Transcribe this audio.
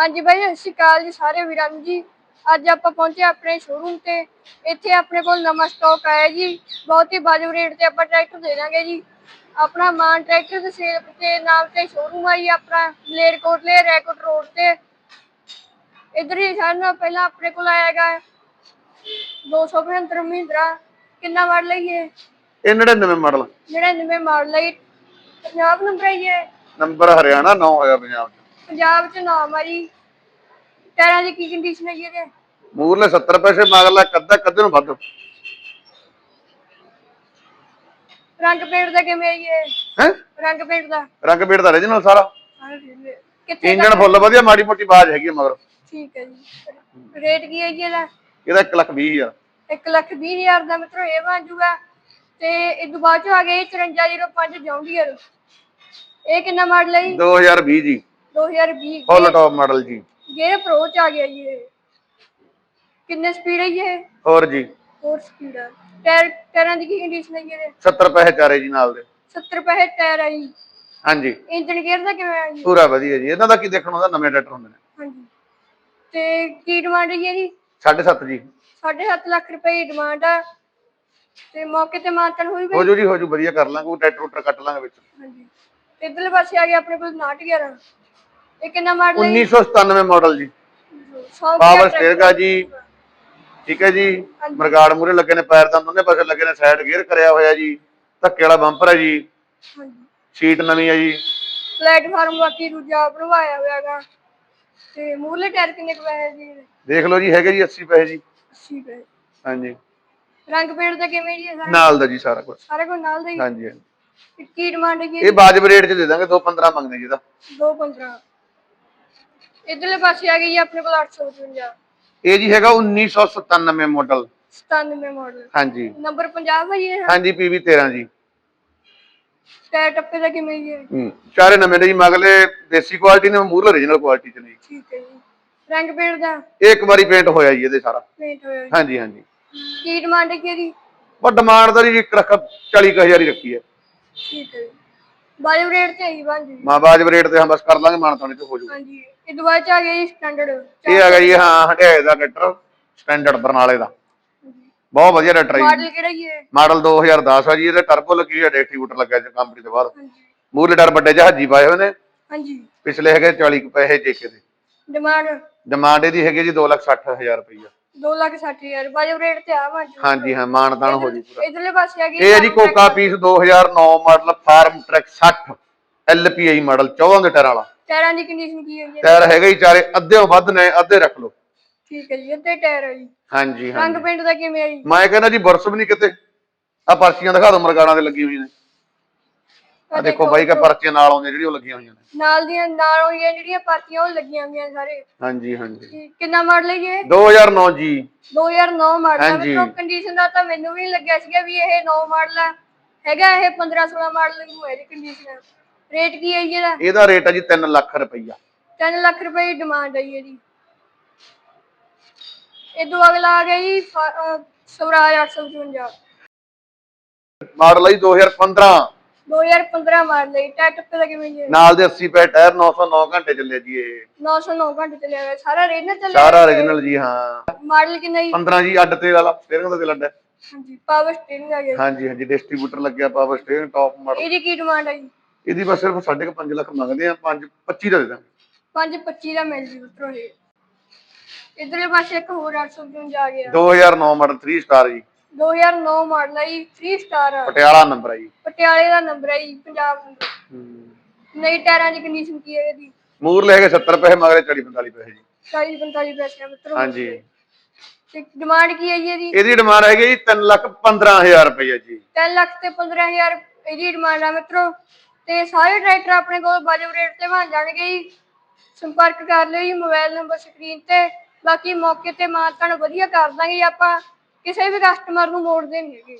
ਹਾਂਜੀ ਬਾਈ ਸਤਿ ਸ਼੍ਰੀ ਅਕਾਲ ਜੀ ਸਾਰੇ ਵੀਰਾਂ ਨੂੰ ਜੀ। ਅੱਜ ਆਪਾਂ ਪਹੁੰਚੇ ਆਪਣੇ ਸ਼ੋਰੂਮ ਤੇ। ਇੱਥੇ ਆਪਣੇ ਕੋਲ ਨਵਾਂ ਸਟਾਕ ਆਇਆ ਜੀ। ਬਹੁਤ ਹੀ ਵਾਜਬ ਰੇਟ ਤੇ ਆਪਾਂ ਟਰੈਕਟਰ ਦੇ ਦਾਂਗੇ ਜੀ। ਆਪਣਾ ਮਾਨ ਟਰੈਕਟਰ ਦੇ ਸੇਲ ਤੇ ਨਾਮ ਤੇ ਸ਼ੋਰੂਮ ਆ ਜੀ ਆਪਣਾ ਮਲੇਰਕੋਟਲੇ ਰੈਕੋਟ ਰੋਡ ਤੇ। ਇਧਰ ਹੀ ਸਾਨੂੰ ਪਹਿਲਾਂ ਆਪਣੇ ਕੋਲ ਆਏਗਾ 275 ਮਹਿੰਦਰਾ। ਕਿੰਨਾ ਮਾਡਲ ਲਈਏ ਇਹ? 99 ਮਾਡਲ 99 ਮਾਡਲ ਲਈ ਪੰਜਾਬ ਨੰਬਰ ਹੈ ਇਹ? ਨੰਬਰ ਹਰਿਆਣਾ 9 ਹੋਇਆ ਪੰਜਾਬ ਚ। ਪੰਜਾਬ ਚ ਨਾਮ ਆ ਜੀ ਟਾਇਰਾਂ ਦੀ ਕੀ ਕੰਡੀਸ਼ਨ ਹੈ ਜੀ ਇਹਦੇ? ਮੂਰਲੇ 70 ਪੈਸੇ ਮਗਰਲਾ ਕੱਦਾ ਕੱਦੇ ਨੂੰ ਵੱਧ। ਰੰਗ ਪੇਂਟ ਦਾ ਕਿਵੇਂ ਹੈ ਜੀ ਇਹ? ਹੈ? ਰੰਗ ਪੇਂਟ ਦਾ। ਰੰਗ ਪੇੜ ਦਾ ਰੀਜਨਲ ਸਾਰਾ। ਕਿੱਥੇ ਇੰਜਨ ਫੁੱਲ ਵਧੀਆ ਮਾੜੀ ਮੋਟੀ ਆਵਾਜ਼ ਹੈਗੀ ਆ ਮਗਰ। ਠੀਕ ਹੈ ਜੀ। ਰੇਟ ਕੀ ਹੈ ਜੀ ਇਹਦਾ? ਇਹਦਾ 1 ਲੱਖ 20 ਹਜ਼ਾਰ। 1 ਲੱਖ 20 ਹਜ਼ਾਰ ਦਾ ਮਿੱਤਰੋ ਇਹ ਬਣ ਜੂਗਾ। ਤੇ ਇਹ ਤੋਂ ਬਾਅਦ ਚ ਆ ਗਿਆ ਜੀ 5405 ਜੌਂਡੀਅਰ। ਇਹ ਕਿੰਨਾ ਮਾਡਲ ਹੈ ਜੀ? 2020 ਜੀ। 2020 ਫੁੱਲ ਟੌਪ ਮਾਡਲ ਜੀ। ਗੇਅਰ ਪ੍ਰੋ ਚ ਆ ਗਿਆ ਜੀ ਇਹ। ਕਿੰਨੇ ਸਪੀਡ ਹੈ ਜੀ ਇਹ? ਹੋਰ ਜੀ। 4 ਸਪੀਡ ਹੈ ਟਾਇਰ ਟਾਇਰਾਂ ਦੀ ਕੀ ਕੰਡੀਸ਼ਨ ਹੈ ਜੀ ਇਹਦੇ? 70 ਪੈਸੇ ਚਾਰੇ ਜੀ ਨਾਲ ਦੇ। 70 ਪੈਸੇ ਟਾਇਰ ਹੈ ਜੀ। ਹਾਂਜੀ। ਇੰਜਨ ਗੇਅਰ ਦਾ ਕਿਵੇਂ ਹੈ ਜੀ? ਪੂਰਾ ਵਧੀਆ ਜੀ। ਇਹਨਾਂ ਦਾ ਕੀ ਦੇਖਣ ਹੁੰਦਾ ਨਵੇਂ ਟਰੈਕਟਰ ਹੁੰਦੇ ਨੇ। ਹਾਂਜੀ। ਤੇ ਕੀ ਡਿਮਾਂਡ ਹੈ ਜੀ? ਇਹਦੀ 7.5 ਜੀ। 7.5 ਲੱਖ ਰੁਪਏ ਦੀ ਡਿਮਾਂਡ ਆ। ਤੇ ਮੌਕੇ ਤੇ ਮਾਤਨ ਹੋਈ ਹੋ ਬਈ ਜੂ ਜੀ ਹੋ ਜੂ। ਵਧੀਆ ਕਰ ਲਾਂਗੇ। ਉਹ ਟਰੈਕਟਰ ਕੱਟ ਲਾਂਗੇ ਵਿੱਚ। ਹਾਂਜੀ। ਤੇ ਇਧਰਲੇ ਪਾਸੇ ਆ ਗਿਆ ਆਪਣੇ ਕੋਲ 911 ਇਹ ਕਿੰਨਾ ਮਾਡਲ ਹੈ 1997 ਮਾਡਲ ਜੀ। 100 ਪਾਵਰ ਸਟੇਅਰ ਆ ਜੀ। ਠੀਕ ਹੈ ਜੀ। ਮਰਗਾੜ ਮੂਰੇ ਲੱਗੇ ਨੇ ਪੈਰ ਤਾਂ ਦੋਨੇ ਪਾਸੇ ਲੱਗੇ ਨੇ ਸਾਈਡ ਗੇਅਰ ਕਰਿਆ ਹੋਇਆ ਜੀ। ਧੱਕੇ ਵਾਲਾ ਬੰਪਰ ਹੈ ਜੀ। ਸੀਟ ਨਵੀਂ ਹੈ ਜੀ। ਪਲੇਟਫਾਰਮ ਬਾਕੀ ਦੂਜਾ ਬਣਵਾਇਆ ਹੋਇਆਗਾ ਤੇ ਮੂਰਲੇ ਟਾਇਰ ਕਿੰਨੇ ਕੁ ਪਏ ਜੀ? ਦੇਖ ਲਓ ਜੀ ਹੈਗੇ ਜੀ 80 ਪੈਸੇ ਜੀ। 80 ਪਏ ਹਾਂਜੀ। ਰੰਗ ਪੇਂਟ ਦਾ ਕਿਵੇਂ ਜੀ ਸਾਰਾ? ਨਾਲ ਦਾ ਜੀ ਸਾਰਾ ਕੁਝ ਸਾਰੇ ਕੋਲ ਨਾਲ ਦਾ ਹੀ? ਹਾਂਜੀ ਹਾਂਜੀ। ਕੀ ਡਿਮਾਂਡ ਹੈ ਜੀ? ਇਹ ਵਾਜਬ ਰੇਟ 'ਚ ਦੇ ਦਾਂਗੇ 215 ਮੰਗਦੇ ਜੀ ਇਹਦਾ। 215 ਇਧਰਲੇ ਪਾਸੇ ਆ ਗਈ ਜੀ ਆਪਣੇ ਕੋਲ 855 ਇਹ ਜੀ ਹੈਗਾ 1997 ਮਾਡਲ 97 ਮਾਡਲ ਹਾਂਜੀ। ਨੰਬਰ 50 ਹੈ ਜੀ ਇਹ? ਹਾਂਜੀ PV 13 ਜੀ। ਟਾਇਰ ਟੱਪੇ ਦਾ ਕਿਵੇਂ ਜੀ? ਹੂੰ ਚਾਰੇ ਨਵੇਂ ਨੇ ਜੀ ਮਗਲੇ ਦੇਸੀ ਕੁਆਲਿਟੀ ਨੇ ਮੂਰਲ origignal ਕੁਆਲਿਟੀ 'ਚ ਨੇ। ਠੀਕ ਹੈ ਜੀ। ਰੰਗ ਪੇਂਟ ਦਾ? ਇਹ ਇੱਕ ਵਾਰੀ ਪੇਂਟ ਹੋਇਆ ਜੀ ਇਹਦੇ ਸਾਰਾ। ਪੇਂਟ ਹੋਇਆ ਜੀ। ਹਾਂਜੀ ਹਾਂਜੀ। ਕੀ ਡਿਮਾਂਡ ਹੈ ਜੀ ਇਹਦੀ? ਪਰ ਡਿਮਾਂਡ ਦਾ ਜੀ ਇੱਕ ਰੱਖ 40000 ਹੀ ਰੱਖੀ ਹੈ। ਠੀਕ ਹੈ ਬਾਇਓ ਰੇਟ ਤੇ ਹੀ ਬਣ ਜੀ ਮਾਂ ਬਾਜਬ ਰੇਟ ਤੇ ਹਾਂ ਬਸ ਕਰ ਲਾਂਗੇ ਮਾਨ ਤਾਣੇ ਤੇ ਹੋ ਜਾਊਗਾ ਹਾਂਜੀ। ਇਹ ਤੋਂ ਬਾਅਦ ਚ ਆ ਗਿਆ ਜੀ ਸਟੈਂਡਰਡ ਇਹ ਹੈਗਾ ਜੀ ਹਾਂ ਹਟਿਆਏ ਦਾ ਟਰੈਕਟਰ ਸਟੈਂਡਰਡ ਬਰਨਾਲੇ ਦਾ। ਬਹੁਤ ਵਧੀਆ ਟਰੈਕਟਰ ਹੈ ਜੀ। ਮਾਡਲ ਕਿਹੜਾ ਜੀ ਇਹ? ਮਾਡਲ 2010 ਆ ਜੀ ਇਹਦੇ ਟਰਬੋ ਲੱਗੀ ਹੋਈ ਹੈ ਡਿਸਟ੍ਰੀਬਿਊਟਰ ਲੱਗਿਆ ਜੀ ਕੰਪਨੀ ਦੇ ਬਾਹਰ। ਹਾਂਜੀ। ਮੂਰਲੇ ਟਰ ਵੱਡੇ ਜਹਾਜੀ ਪਾਏ ਹੋਏ ਨੇ। ਹਾਂਜੀ। ਪਿਛਲੇ ਹੈਗੇ 40 ਕੁ ਪੈਸੇ ਜੇਕੇ ਦੇ। ਡਿਮਾਂਡ ਡਿਮਾਂਡ ਇਹਦੀ ਹੈਗੀ ਜੀ 260000 ਰੁਪਈਆ। 2 ਲੱਖ 60 ਹਜ਼ਾਰ ਬਾਇਓ ਰੇਟ ਤੇ ਆ ਬਣ ਜੀ ਹਾਂਜੀ ਹਾਂ ਮਾਨਤਾਨ ਹੋ ਜੀ ਪੂਰਾ। ਇਧਰਲੇ ਪਾਸੇ ਆ ਗਈ ਇਹ ਹੈ ਜੀ ਕੋਕਾ piece 2009 model Farmtrac 60 LPI model 14 ਦੇ ਟਾਇਰ ਵਾਲਾ। ਟਾਇਰਾਂ ਦੀ ਕੰਡੀਸ਼ਨ ਕੀ ਹੈ ਜੀ ਟਾਇਰ ਹੈਗਾ ਹੀ ਚਾਰੇ ਅੱਧਿਓਂ ਵੱਧ ਨੇ ਅੱਧੇ ਰੱਖ ਲਓ। ਠੀਕ ਹੈ ਜੀ ਅੱਧੇ ਟਾਇਰ ਹੈ ਜੀ। ਹਾਂਜੀ ਹਾਂ ਰੰਗ ਪੇਂਟ ਦਾ ਕਿਵੇਂ ਹੈ ਜੀ? ਮੈਂ ਕਹਿੰਦਾ ਜੀ ਬੁਰਸ ਵੀ ਨਹੀਂ ਕਿਤੇ। ਆ ਪਰਚੀਆਂ ਦਿਖਾ ਦਿਓ ਮਰਗਾਣਾ ਦੇ ਲੱਗੀ ਹੋਈਆਂ ਨੇ। ਆ ਦੇਖੋ ਬਾਈ ਕਾ ਪਰਚੀਆਂ ਨਾਲ ਆਉਂਦੀਆਂ ਜਿਹੜੀਆਂ ਉਹ ਲੱਗੀਆਂ ਹੋਈਆਂ ਨੇ। ਨਾਲ ਦੀਆਂ ਨਾਲ ਹੋਈਆਂ ਜਿਹੜੀਆਂ ਪਾਰਟੀਆਂ ਉਹ ਲੱਗੀਆਂ ਹੋਈਆਂ ਸਾਰੇ। ਹਾਂਜੀ ਹਾਂਜੀ। ਜੀ, ਕਿੰਨਾ ਮਾਡਲ ਹੈ ਜੀ ਇਹ? 2009 ਜੀ। 2009 ਮਾਡਲ ਹੈ ਹਾਂਜੀ। ਮਤਲਬ ਕੰਡੀਸ਼ਨ ਦਾ ਤਾਂ ਮੈਨੂੰ ਵੀ ਨੀ ਲੱਗਿਆ ਸੀਗਾ ਵੀ ਇਹ 9 ਮਾਡਲ ਹੈ ਹੈਗਾ ਇਹ 15 16 ਮਾਡਲ ਨੂੰ ਹੈ ਜੀ ਕੰਡੀਸ਼ਨ ਰੇਟ ਕੀ ਹੈ ਜੀ ਇਹਦਾ? ਇਹਦਾ ਰੇਟ ਹੈ ਜੀ 3 ਲੱਖ ਰੁਪਈਆ। 3 ਲੱਖ ਰੁਪਏ ਦੀ ਡਿਮਾਂਡ ਹੈ ਜੀ ਇਹਦੀ। ਇਹ ਤੋਂ ਅਗਲਾ ਆ ਗਿਆ ਜੀ ਸਵਰਾਜ 855 ਮਾਡਲ ਹੈ ਜੀ 2015 2015 ਮਾਡਲ ਹੈ ਟਾਇਰ ਟੱਪੇ ਦਾ ਕਿਵੇਂ ਜੀ? ਨਾਲ ਦੇ 80 ਪੈ ਟਾਇਰ 909 ਘੰਟੇ ਚੱਲੇ ਜੀ ਇਹ। 909 ਘੰਟੇ ਚੱਲਿਆ ਹੋਇਆ। ਸਾਰਾ ਰੇਨਰ ਚੱਲਿਆ ਸਾਰਾ origignal ਜੀ ਹਾਂ। ਮਾਡਲ ਕਿੰਨਾ ਜੀ? 15 ਜੀ ਅੱਡ ਤੇ ਵਾਲਾ ਸਟੀਅਰਿੰਗ ਦਾ ਤੇ ਲੱਡਾ ਹਾਂਜੀ ਪਾਵਰ ਸਟੀਅਰਿੰਗ ਆ ਗਿਆ। ਹਾਂਜੀ ਹਾਂਜੀ ਡਿਸਟ੍ਰੀਬਿਊਟਰ ਲੱਗਿਆ ਪਾਵਰ ਸਟੀਅਰਿੰਗ ਟਾਪ ਮਾਡਲ ਇਹਦੀ ਕੀ ਡਿਮਾਂਡ ਹੈ ਜੀ? ਇਹਦੀ ਬਸ ਸਿਰਫ 5.5 ਲੱਖ ਮੰਗਦੇ ਆ 5 25 ਦਾ ਦੇ ਦਾਂਗੇ। 525 ਦਾ ਮਿਲ ਜੀ ਉਤਰੋ ਇਹ। ਇਧਰਲੇ ਪਾਸੇ ਇੱਕ ਹੋਰ 855 ਆ ਗਿਆ। 2009 ਮਾਡਲ 3 ਸਟਾਰ ਜੀ। 2009 ਮਾਡਲ ਹੈ ਜੀ 3 ਸਟਾਰ ਪਟਿਆਲਾ ਨੰਬਰ ਹੈ ਜੀ। ਪਟਿਆਲੇ ਦਾ ਨੰਬਰ ਹੈ ਜੀ ਪੰਜਾਬ ਨੰਬਰ ਨਈ ਟਾਇਰਾਂ ਦੀ ਕੰਡੀਸ਼ਨ ਕੀ ਹੈ ਇਹਦੀ? ਮੂਰਲੇ ਹੈਗੇ 70 ਪੈਸੇ ਮਗਰੇ 40 45 ਪੈਸੇ ਜੀ। 40 45 ਪੈਸੇ ਮਿੱਤਰੋ। ਹਾਂਜੀ। ਤੇ ਡਿਮਾਂਡ ਕੀ ਹੈ ਜੀ ਇਹਦੀ? ਇਹਦੀ ਡਿਮਾਂਡ ਹੈਗੀ ਜੀ 3 ਲੱਖ 15000 ਰੁਪਏ ਜੀ। 3 ਲੱਖ ਤੇ 15000 ਇਹਦੀ ਡਿਮਾਂਡ ਆ ਮਿੱਤਰੋ। ਤੇ ਸਾਰੇ ਟਰੈਕਟਰ ਆਪਣੇ ਕੋਲ ਵਾਜਬ ਰੇਟ ਤੇ ਬਣ ਜਾਣਗੇ ਜੀ। ਸੰਪਰਕ ਕਰ ਲਿਓ ਜੀ ਮੋਬਾਈਲ ਨੰਬਰ ਸਕਰੀਨ ਤੇ। ਬਾਕੀ ਮੌਕੇ ਤੇ ਮਾਨਤਾਨ ਵਧੀਆ ਕਰ ਦਾਂਗੇ ਜੀ ਆਪਾਂ। ਕਿਸੇ ਵੀ ਕਸਟਮਰ ਨੂੰ ਮੋੜਦੇ ਨਹੀਂ ਹੈਗੇ।